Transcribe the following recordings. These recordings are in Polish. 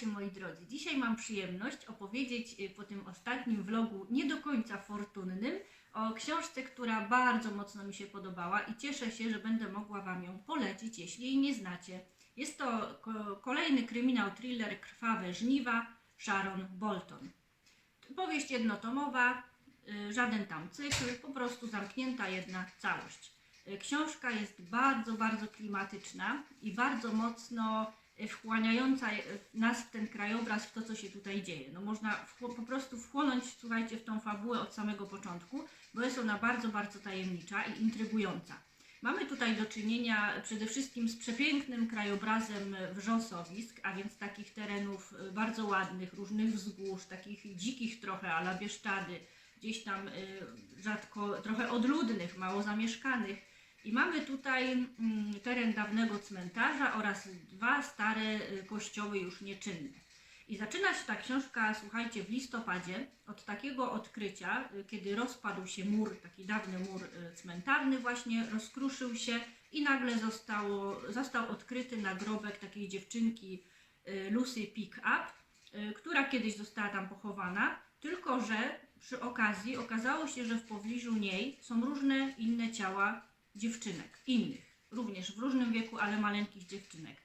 Witajcie moi drodzy. Dzisiaj mam przyjemność opowiedzieć y, po tym ostatnim vlogu nie do końca fortunnym o książce, która bardzo mocno mi się podobała i cieszę się, że będę mogła Wam ją polecić, jeśli jej nie znacie. Jest to ko- kolejny kryminał thriller Krwawe żniwa Sharon Bolton. Powieść jednotomowa, y, żaden tam cykl, po prostu zamknięta jedna całość. Y, Książka jest bardzo, bardzo klimatyczna i bardzo mocno wchłaniająca nas ten krajobraz, w to, co się tutaj dzieje. No można po prostu wchłonąć, słuchajcie, w tą fabułę od samego początku, bo jest ona bardzo, bardzo tajemnicza i intrygująca. Mamy tutaj do czynienia przede wszystkim z przepięknym krajobrazem wrzosowisk, a więc takich terenów y, bardzo ładnych, różnych wzgórz, takich dzikich trochę, ala Bieszczady, gdzieś tam y, rzadko, trochę odludnych, mało zamieszkanych. I mamy tutaj mm, teren dawnego cmentarza oraz dwa stare y, kościoły już nieczynne. I zaczyna się ta książka, słuchajcie, w listopadzie od takiego odkrycia, y, kiedy rozpadł się mur, taki dawny mur y, cmentarny właśnie, rozkruszył się i nagle zostało, został odkryty nagrobek takiej dziewczynki Lucy Pick Up, y, która kiedyś została tam pochowana, tylko że przy okazji okazało się, że w pobliżu niej są różne inne ciała dziewczynek, innych, również w różnym wieku, ale maleńkich dziewczynek.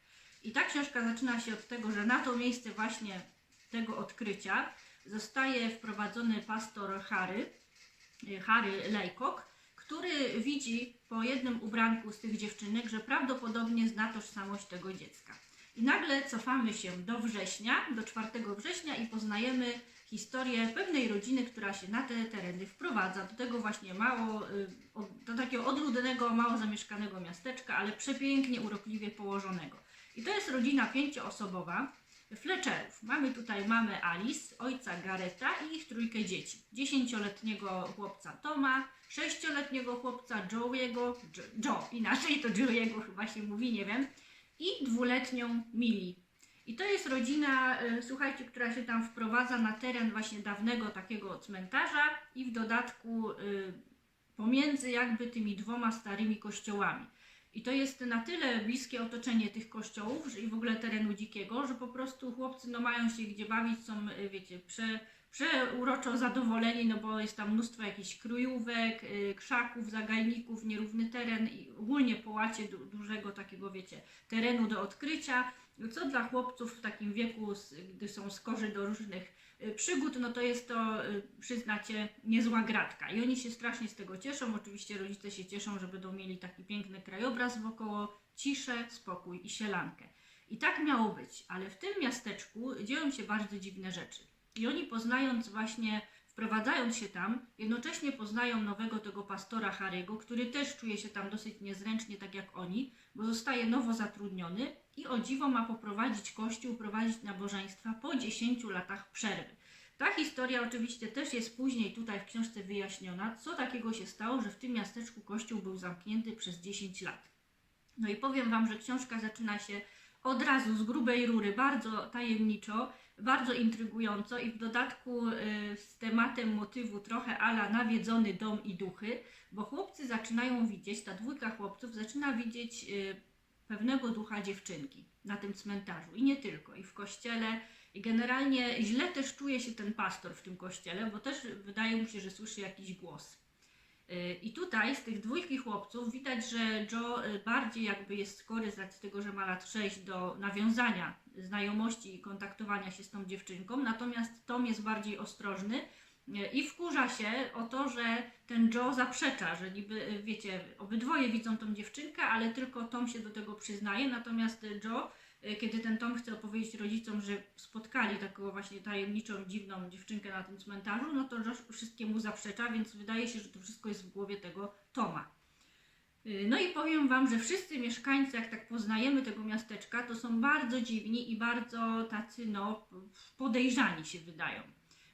I ta książka zaczyna się od tego, że na to miejsce właśnie tego odkrycia zostaje wprowadzony pastor Harry, y, Harry Laycock, który widzi po jednym ubranku z tych dziewczynek, że prawdopodobnie zna tożsamość tego dziecka. I nagle cofamy się do września, do 4 września i poznajemy historię pewnej rodziny, która się na te tereny wprowadza. Do tego właśnie mało, y, do takiego odludnego, mało zamieszkanego miasteczka, ale przepięknie, urokliwie położonego. I to jest rodzina pięcioosobowa Fletcherów. Mamy tutaj mamę Alice, ojca Gareta i ich trójkę dzieci. Dziesięcioletniego chłopca Toma, sześcioletniego chłopca Joe'ego, Jo, Joe, inaczej to Joe'ego chyba się mówi, nie wiem, i dwuletnią Millie. I to jest rodzina, y, słuchajcie, która się tam wprowadza na teren właśnie dawnego takiego cmentarza i w dodatku y, pomiędzy jakby tymi dwoma starymi kościołami. I to jest na tyle bliskie otoczenie tych kościołów i w ogóle terenu dzikiego, że po prostu chłopcy no, mają się gdzie bawić, są, y, wiecie, prze, przeuroczo zadowoleni, no bo jest tam mnóstwo jakichś kryjówek, y, krzaków, zagajników, nierówny teren i ogólnie połacie du, dużego takiego, wiecie, terenu do odkrycia, co dla chłopców w takim wieku, gdy są skorzy do różnych przygód, no to jest to, y, przyznacie, niezła gratka. I oni się strasznie z tego cieszą. Oczywiście rodzice się cieszą, że będą mieli taki piękny krajobraz wokoło, ciszę, spokój i sielankę. I tak miało być, ale w tym miasteczku dzieją się bardzo dziwne rzeczy. I oni poznając właśnie, wprowadzając się tam, jednocześnie poznają nowego tego pastora Harego, który też czuje się tam dosyć niezręcznie, tak jak oni, bo zostaje nowo zatrudniony i o dziwo ma poprowadzić kościół, prowadzić nabożeństwa po 10 latach przerwy. Ta historia oczywiście też jest później tutaj w książce wyjaśniona, co takiego się stało, że w tym miasteczku kościół był zamknięty przez 10 lat. No i powiem Wam, że książka zaczyna się od razu z grubej rury, bardzo tajemniczo, bardzo intrygująco i w dodatku y, z tematem motywu trochę ala nawiedzony dom i duchy, bo chłopcy zaczynają widzieć, ta dwójka chłopców zaczyna widzieć y, pewnego ducha dziewczynki na tym cmentarzu i nie tylko, i w kościele. I generalnie źle też czuje się ten pastor w tym kościele, bo też wydaje mu się, że słyszy jakiś głos. I tutaj z tych dwójki chłopców widać, że Joe y, bardziej jakby jest skory z racji tego, że ma lat 6 do nawiązania znajomości i kontaktowania się z tą dziewczynką, natomiast Tom jest bardziej ostrożny y, i wkurza się o to, że ten Joe zaprzecza, że niby, y, wiecie, obydwoje widzą tą dziewczynkę, ale tylko Tom się do tego przyznaje, natomiast Joe, kiedy ten Tom chce opowiedzieć rodzicom, że spotkali taką właśnie tajemniczą, dziwną dziewczynkę na tym cmentarzu, no to Josh wszystkiemu zaprzecza, więc wydaje się, że to wszystko jest w głowie tego Toma. Y, No i powiem Wam, że wszyscy mieszkańcy, jak tak poznajemy tego miasteczka, to są bardzo dziwni i bardzo tacy, no, podejrzani się wydają.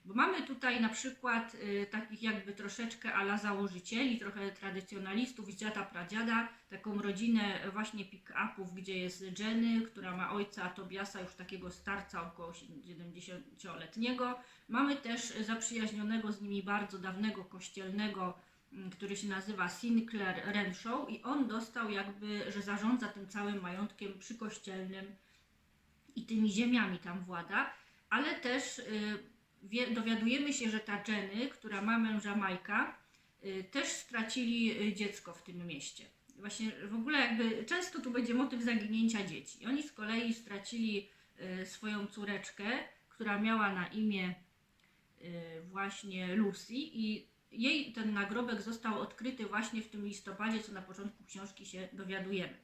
Bo mamy tutaj na przykład y, takich jakby troszeczkę ala założycieli, trochę tradycjonalistów dziada pradziada, taką rodzinę właśnie pick-upów, gdzie jest Jenny, która ma ojca Tobiasa, już takiego starca około 70-letniego. Mamy też zaprzyjaźnionego z nimi bardzo dawnego kościelnego, mm, który się nazywa Sinclair Renshaw i on dostał jakby, że zarządza tym całym majątkiem przykościelnym i tymi ziemiami tam włada, ale też y, wie, dowiadujemy się, że ta Jenny, która ma męża Majka, y, też stracili y, dziecko w tym mieście. Właśnie w ogóle jakby często tu będzie motyw zaginięcia dzieci. Oni z kolei stracili y, swoją córeczkę, która miała na imię właśnie Lucy i jej ten nagrobek został odkryty właśnie w tym listopadzie, co na początku książki się dowiadujemy.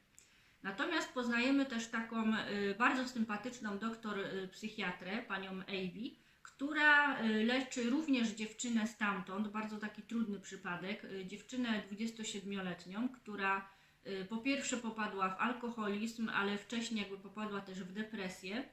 Natomiast poznajemy też taką bardzo sympatyczną doktor psychiatrę, panią Avey, która y, leczy również dziewczynę stamtąd, bardzo taki trudny przypadek, y, dziewczynę 27-letnią, która y, po pierwsze popadła w alkoholizm, ale wcześniej jakby popadła też w depresję,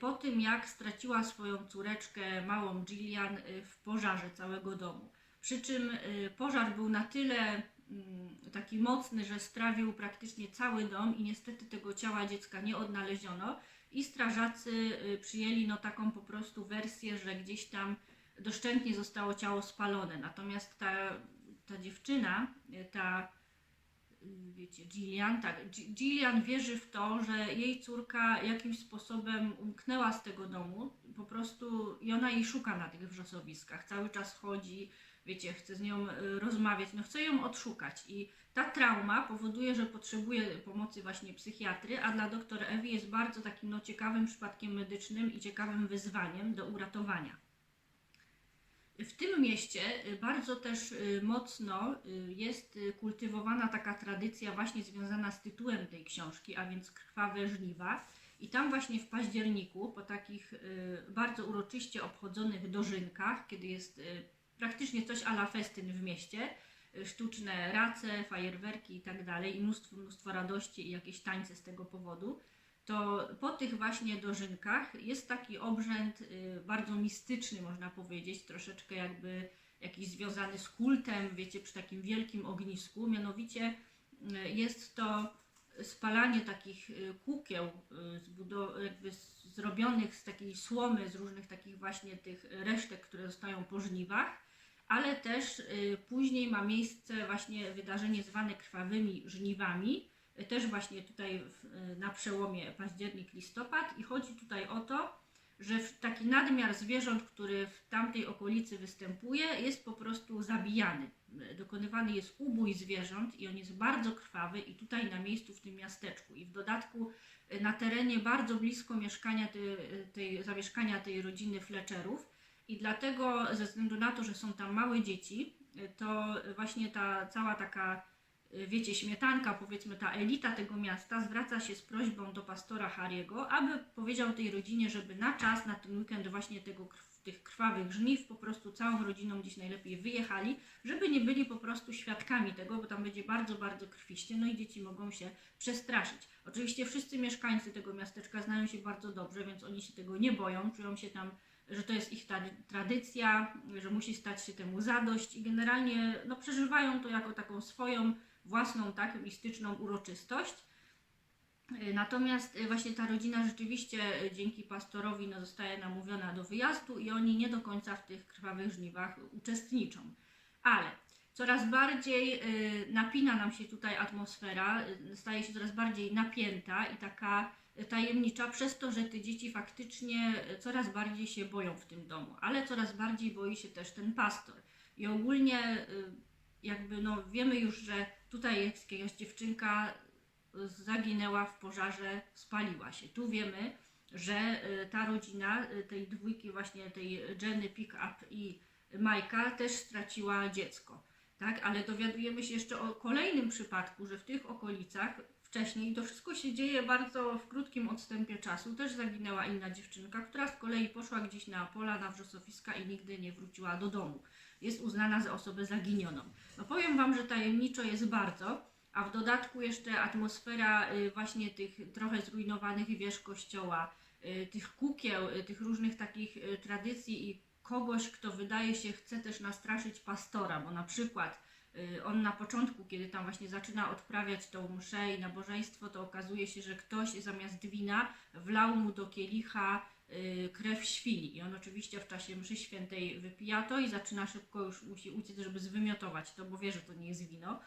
po tym jak straciła swoją córeczkę małą Gillian y, w pożarze całego domu. Przy czym pożar był na tyle mm, taki mocny, że strawił praktycznie cały dom i niestety tego ciała dziecka nie odnaleziono i strażacy y, przyjęli no taką po prostu wersję, że gdzieś tam doszczętnie zostało ciało spalone. Natomiast ta, ta dziewczyna, y, ta y, wiecie, Gillian, tak, Gi- Gillian wierzy w to, że jej córka jakimś sposobem umknęła z tego domu, po prostu i ona jej szuka na tych wrzosowiskach, cały czas chodzi, wiecie, chce z nią y, rozmawiać, no chce ją odszukać i ta trauma powoduje, że potrzebuje pomocy właśnie psychiatry, a dla doktor Ewi jest bardzo takim no, ciekawym przypadkiem medycznym i ciekawym wyzwaniem do uratowania. W tym mieście y, bardzo też y, mocno jest kultywowana taka tradycja właśnie związana z tytułem tej książki, a więc Krwawe żniwa. I tam właśnie w październiku, po takich bardzo uroczyście obchodzonych dożynkach, kiedy jest praktycznie coś ala festyn w mieście, y, sztuczne race, fajerwerki i tak dalej, i mnóstwo, mnóstwo radości i jakieś tańce z tego powodu, to po tych właśnie dożynkach jest taki obrzęd y, bardzo mistyczny, można powiedzieć, troszeczkę jakby jakiś związany z kultem, wiecie, przy takim wielkim ognisku. Mianowicie y, jest to spalanie takich y, kukieł, y, jakby zrobionych z takiej słomy, z różnych takich właśnie tych resztek, które zostają po żniwach, ale też y, później ma miejsce właśnie wydarzenie zwane krwawymi żniwami, też właśnie tutaj na przełomie październik-listopad i chodzi tutaj o to, że taki nadmiar zwierząt, który w tamtej okolicy występuje, jest po prostu zabijany. Dokonywany jest ubój zwierząt i on jest bardzo krwawy i tutaj na miejscu w tym miasteczku. I w dodatku y, na terenie bardzo blisko mieszkania tej, tej, zamieszkania tej rodziny Fletcherów. I dlatego ze względu na to, że są tam małe dzieci, y, to właśnie ta cała taka wiecie, śmietanka, powiedzmy ta elita tego miasta zwraca się z prośbą do pastora Harry'ego, aby powiedział tej rodzinie, żeby na czas, na ten weekend właśnie tego, tych krwawych żniw po prostu całą rodziną gdzieś najlepiej wyjechali, żeby nie byli po prostu świadkami tego, bo tam będzie bardzo, bardzo krwiście, no i dzieci mogą się przestraszyć. Oczywiście wszyscy mieszkańcy tego miasteczka znają się bardzo dobrze, więc oni się tego nie boją, czują się tam że to jest ich tra- tradycja, że musi stać się temu zadość i generalnie no, przeżywają to jako taką swoją własną, tak, mistyczną uroczystość. Y, Natomiast y, właśnie ta rodzina rzeczywiście y, dzięki pastorowi no, zostaje namówiona do wyjazdu i oni nie do końca w tych krwawych żniwach uczestniczą. Ale coraz bardziej napina nam się tutaj atmosfera, staje się coraz bardziej napięta i taka tajemnicza przez to, że te dzieci faktycznie coraz bardziej się boją w tym domu, ale coraz bardziej boi się też ten pastor. I ogólnie jakby no wiemy już, że tutaj jest jakaś dziewczynka y, zaginęła w pożarze, spaliła się. Tu wiemy, że y, ta rodzina y, tej dwójki właśnie tej Jenny Pick-up i Majka też straciła dziecko. Tak, ale dowiadujemy się jeszcze o kolejnym przypadku, że w tych okolicach wcześniej to wszystko się dzieje bardzo w krótkim odstępie czasu. Też zaginęła inna dziewczynka, która z kolei poszła gdzieś na pola, na wrzosowiska i nigdy nie wróciła do domu. Jest uznana za osobę zaginioną. No powiem Wam, że tajemniczo jest bardzo, a w dodatku jeszcze atmosfera y, właśnie tych trochę zrujnowanych wież kościoła, y, tych kukieł, y, tych różnych takich tradycji i kogoś, kto wydaje się chce też nastraszyć pastora, bo na przykład on na początku, kiedy tam właśnie zaczyna odprawiać tą mszę i nabożeństwo, to okazuje się, że ktoś zamiast wina wlał mu do kielicha y, krew świni i on oczywiście w czasie mszy świętej wypija to i zaczyna szybko już uciec, żeby zwymiotować to, bo wie, że to nie jest wino.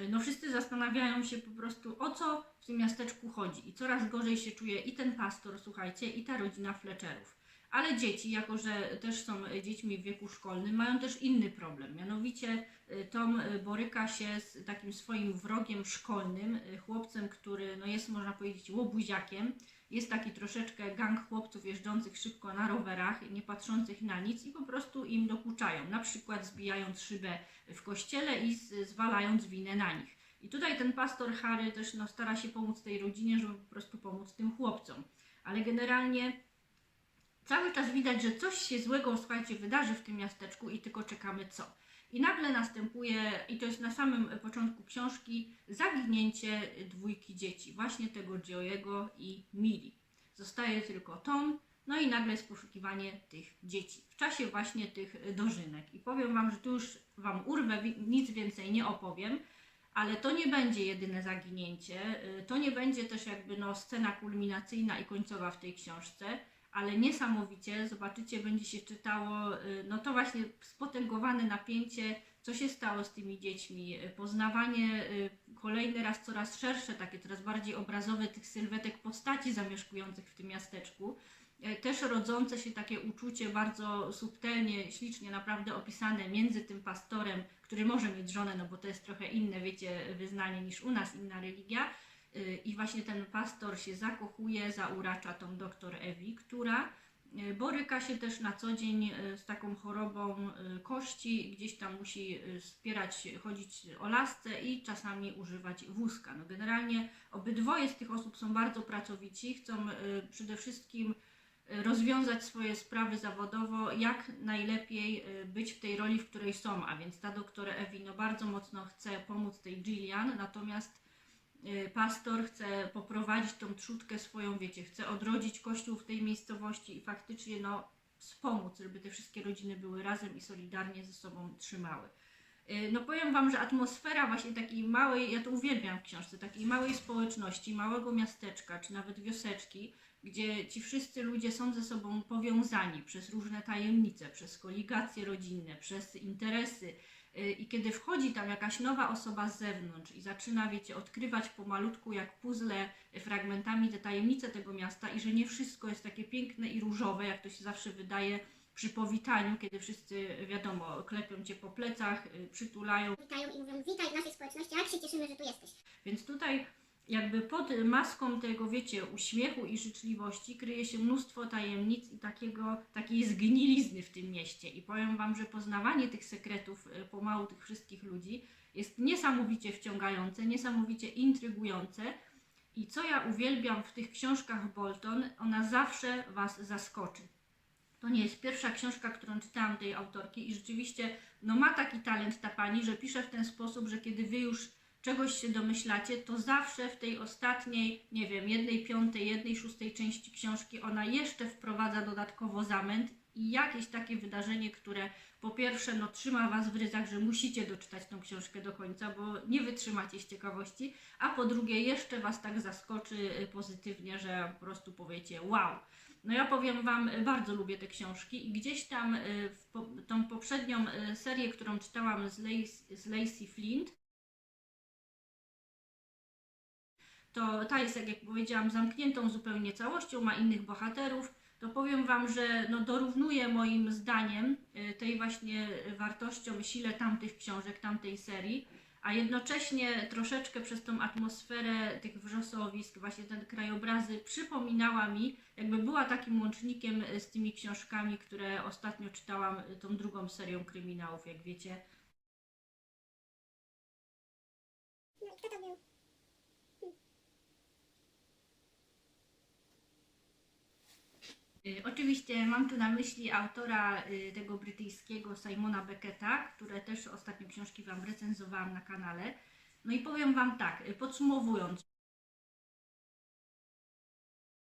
y, no wszyscy zastanawiają się po prostu o co w tym miasteczku chodzi i coraz gorzej się czuje i ten pastor, słuchajcie, i ta rodzina Fletcherów. Ale dzieci, jako że też są dziećmi w wieku szkolnym, mają też inny problem. Mianowicie y, Tom y, boryka się z takim swoim wrogiem szkolnym, y, chłopcem, który no jest, można powiedzieć, łobuziakiem. Jest taki troszeczkę gang chłopców jeżdżących szybko na rowerach, nie patrzących na nic i po prostu im dokuczają. Na przykład zbijając szybę w kościele i zwalając winę na nich. I tutaj ten pastor Harry też no, stara się pomóc tej rodzinie, żeby po prostu pomóc tym chłopcom. Ale generalnie cały czas widać, że coś się złego, słuchajcie, wydarzy w tym miasteczku i tylko czekamy co. I nagle następuje, i to jest na samym początku książki, zaginięcie dwójki dzieci, właśnie tego Joe'ego i Millie. Zostaje tylko Tom, no i nagle jest poszukiwanie tych dzieci w czasie właśnie tych dożynek. I powiem Wam, że tu już Wam urwę, nic więcej nie opowiem, ale to nie będzie jedyne zaginięcie, y, to nie będzie też jakby no, scena kulminacyjna i końcowa w tej książce, ale niesamowicie, zobaczycie, będzie się czytało, y, no to właśnie spotęgowane napięcie, co się stało z tymi dziećmi, y, poznawanie y, kolejny raz coraz szersze, takie coraz bardziej obrazowe tych sylwetek postaci zamieszkujących w tym miasteczku. Też rodzące się takie uczucie bardzo subtelnie, ślicznie naprawdę opisane między tym pastorem, który może mieć żonę, no bo to jest trochę inne, wiecie, wyznanie niż u nas, inna religia, I właśnie ten pastor się zakochuje, zauracza tą doktor Ewi, która y, boryka się też na co dzień y, z taką chorobą y, kości, gdzieś tam musi y, wspierać, chodzić o lasce i czasami używać wózka. No generalnie obydwoje z tych osób są bardzo pracowici, chcą y, przede wszystkim y, rozwiązać swoje sprawy zawodowo, jak najlepiej y, być w tej roli, w której są, a więc ta doktor Ewi no bardzo mocno chce pomóc tej Gillian, natomiast y, pastor chce poprowadzić tą trzutkę swoją, wiecie, chce odrodzić kościół w tej miejscowości i faktycznie no, wspomóc, żeby te wszystkie rodziny były razem i solidarnie ze sobą trzymały. Y, No powiem Wam, że atmosfera właśnie takiej małej, ja to uwielbiam w książce, takiej małej społeczności, małego miasteczka, czy nawet wioseczki, gdzie ci wszyscy ludzie są ze sobą powiązani przez różne tajemnice, przez koligacje rodzinne, przez interesy, I kiedy wchodzi tam jakaś nowa osoba z zewnątrz i zaczyna, wiecie, odkrywać pomalutku jak puzzle y, fragmentami te tajemnice tego miasta i że nie wszystko jest takie piękne i różowe, jak to się zawsze wydaje przy powitaniu, kiedy wszyscy, wiadomo, klepią cię po plecach, przytulają. witają i mówią witaj w naszej społeczności, jak się cieszymy, że tu jesteś. Więc tutaj jakby pod maską tego, wiecie, uśmiechu i życzliwości kryje się mnóstwo tajemnic i takiego, takiej zgnilizny w tym mieście. I powiem Wam, że poznawanie tych sekretów y, pomału tych wszystkich ludzi jest niesamowicie wciągające, niesamowicie intrygujące. I co ja uwielbiam w tych książkach Bolton, ona zawsze Was zaskoczy. To nie jest pierwsza książka, którą czytałam tej autorki i rzeczywiście no ma taki talent ta pani, że pisze w ten sposób, że kiedy wy już czegoś się domyślacie, to zawsze w tej ostatniej, nie wiem, jednej piątej, jednej szóstej części książki ona jeszcze wprowadza dodatkowo zamęt i jakieś takie wydarzenie, które po pierwsze no, trzyma Was w ryzach, że musicie doczytać tą książkę do końca, bo nie wytrzymacie z ciekawości, a po drugie jeszcze Was tak zaskoczy y, pozytywnie, że po prostu powiecie wow. No ja powiem Wam, y, bardzo lubię te książki i gdzieś tam y, w po, tą poprzednią serię, którą czytałam z, Lace, z Lacey Flint, to ta jest, jak, powiedziałam, zamkniętą zupełnie całością, ma innych bohaterów, to powiem Wam, że no, dorównuje moim zdaniem y, tej właśnie wartościom, sile tamtych książek, tamtej serii, a jednocześnie troszeczkę przez tą atmosferę tych wrzosowisk, właśnie te krajobrazy przypominała mi, jakby była takim łącznikiem y, z tymi książkami, które ostatnio czytałam, y, tą drugą serią kryminałów, jak wiecie. No kto to był? Oczywiście mam tu na myśli autora y, tego brytyjskiego Simona Becketa, które też ostatnio książki Wam recenzowałam na kanale. No i powiem Wam tak, y, podsumowując,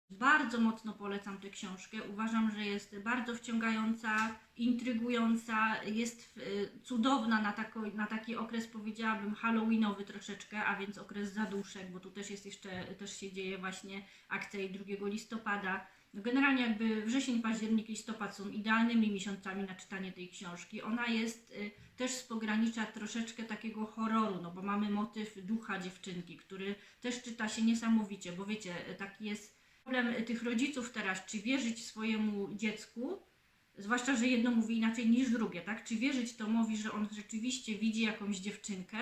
bardzo mocno polecam tę książkę. Uważam, że jest bardzo wciągająca, intrygująca, jest y, cudowna na, tako, na taki okres, powiedziałabym, halloweenowy troszeczkę, a więc okres zaduszek, bo tu też jest jeszcze, też się dzieje właśnie akcja i 2 listopada. No generalnie jakby wrzesień, październik, listopad są idealnymi miesiącami na czytanie tej książki. Ona jest y, też z pogranicza troszeczkę takiego horroru, no bo mamy motyw ducha dziewczynki, który też czyta się niesamowicie, bo wiecie, y, taki jest problem y, tych rodziców teraz, czy wierzyć swojemu dziecku, zwłaszcza, że jedno mówi inaczej niż drugie, tak? Czy wierzyć Tomowi, że on rzeczywiście widzi jakąś dziewczynkę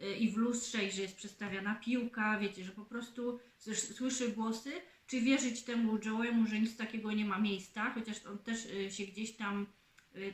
y, i w lustrze, i że jest przedstawiana piłka, wiecie, że po prostu słysz- słyszy głosy, czy wierzyć temu Joe'emu, że nic takiego nie ma miejsca, chociaż on też y, się gdzieś tam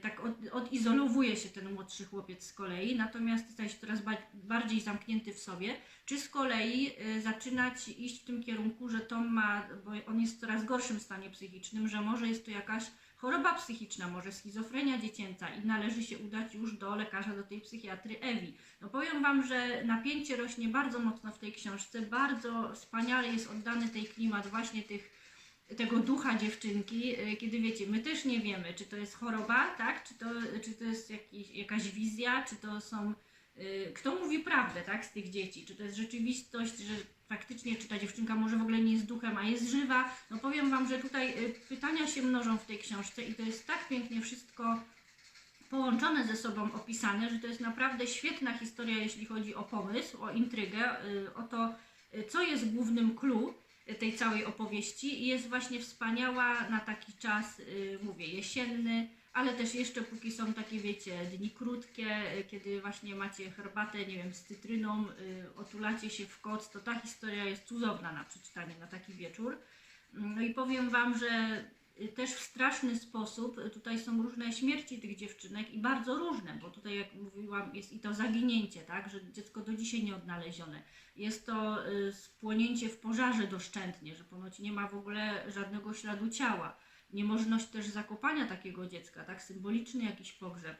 tak od, odizolowuje się ten młodszy chłopiec z kolei, natomiast staje się coraz ba- bardziej zamknięty w sobie, czy z kolei y, zaczynać iść w tym kierunku, że Tom ma, bo on jest w coraz gorszym stanie psychicznym, że może jest to jakaś choroba psychiczna, może schizofrenia dziecięca i należy się udać już do lekarza, do tej psychiatry Ewi. No powiem Wam, że napięcie rośnie bardzo mocno w tej książce, bardzo wspaniale jest oddany tej klimat właśnie tych, tego ducha dziewczynki, y, kiedy wiecie, my też nie wiemy, czy to jest choroba, tak, czy to, czy to jest jakiś, jakaś wizja, czy to są, y, kto mówi prawdę, tak, z tych dzieci, czy to jest rzeczywistość, że faktycznie, czy ta dziewczynka może w ogóle nie jest duchem, a jest żywa. No powiem Wam, że tutaj y, pytania się mnożą w tej książce i to jest tak pięknie wszystko połączone ze sobą opisane, że to jest naprawdę świetna historia, jeśli chodzi o pomysł, o intrygę, o to, co jest głównym clue tej całej opowieści i jest właśnie wspaniała na taki czas, y, mówię, jesienny, ale też jeszcze póki są takie, wiecie, dni krótkie, y, kiedy właśnie macie herbatę, nie wiem, z cytryną, y, otulacie się w koc, to ta historia jest cudowna na przeczytanie na taki wieczór. No i powiem Wam, że też w straszny sposób y, tutaj są różne śmierci tych dziewczynek i bardzo różne, bo tutaj jak mówiłam jest i to zaginięcie, tak, że dziecko do dzisiaj nie odnalezione. Jest to y, spłonięcie w pożarze doszczętnie, że ponoć nie ma w ogóle żadnego śladu ciała. Niemożność też zakopania takiego dziecka, tak, symboliczny jakiś pogrzeb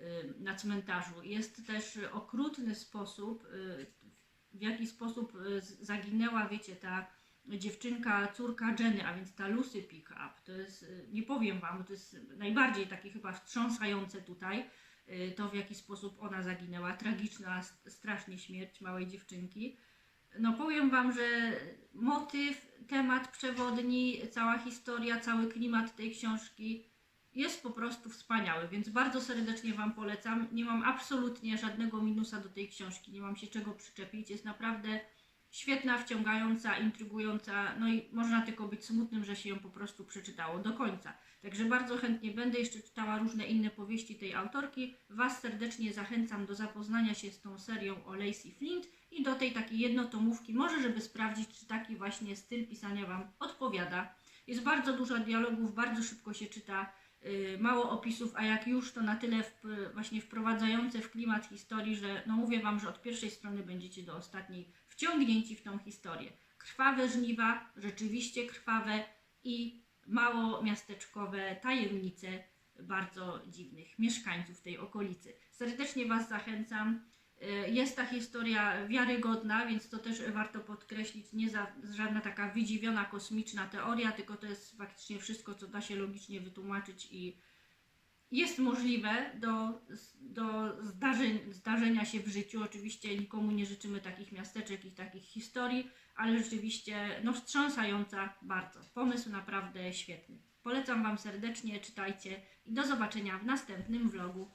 y, na cmentarzu. Jest też y, okrutny sposób, y, w jaki sposób y, zaginęła, wiecie, ta dziewczynka, córka Jenny, a więc ta Lucy Pick-up. To jest, y, nie powiem Wam, to jest najbardziej takie chyba wstrząsające tutaj, y, to w jaki sposób ona zaginęła. Tragiczna, strasznie śmierć małej dziewczynki. No powiem Wam, że motyw, temat przewodni, cała historia, cały klimat tej książki jest po prostu wspaniały, więc bardzo serdecznie Wam polecam. Nie mam absolutnie żadnego minusa do tej książki, nie mam się czego przyczepić. Jest naprawdę świetna, wciągająca, intrygująca, no i można tylko być smutnym, że się ją po prostu przeczytało do końca. Także bardzo chętnie będę jeszcze czytała różne inne powieści tej autorki. Was serdecznie zachęcam do zapoznania się z tą serią o Lacey Flint i do tej takiej jednotomówki, może żeby sprawdzić, czy taki właśnie styl pisania Wam odpowiada. Jest bardzo dużo dialogów, bardzo szybko się czyta, yy, mało opisów, a jak już to na tyle wp- właśnie wprowadzające w klimat historii, że no mówię Wam, że od pierwszej strony będziecie do ostatniej wciągnięci w tą historię. Krwawe żniwa, rzeczywiście krwawe i mało miasteczkowe tajemnice bardzo dziwnych mieszkańców tej okolicy. Serdecznie Was zachęcam. Y, Jest ta historia wiarygodna, więc to też warto podkreślić. Nie za, żadna taka wydziwiona kosmiczna teoria, tylko to jest faktycznie wszystko, co da się logicznie wytłumaczyć i jest możliwe do, do zdarzeń, zdarzenia się w życiu. Oczywiście nikomu nie życzymy takich miasteczek i takich historii, ale rzeczywiście no, wstrząsająca bardzo. Pomysł naprawdę świetny. Polecam Wam serdecznie, czytajcie i do zobaczenia w następnym vlogu.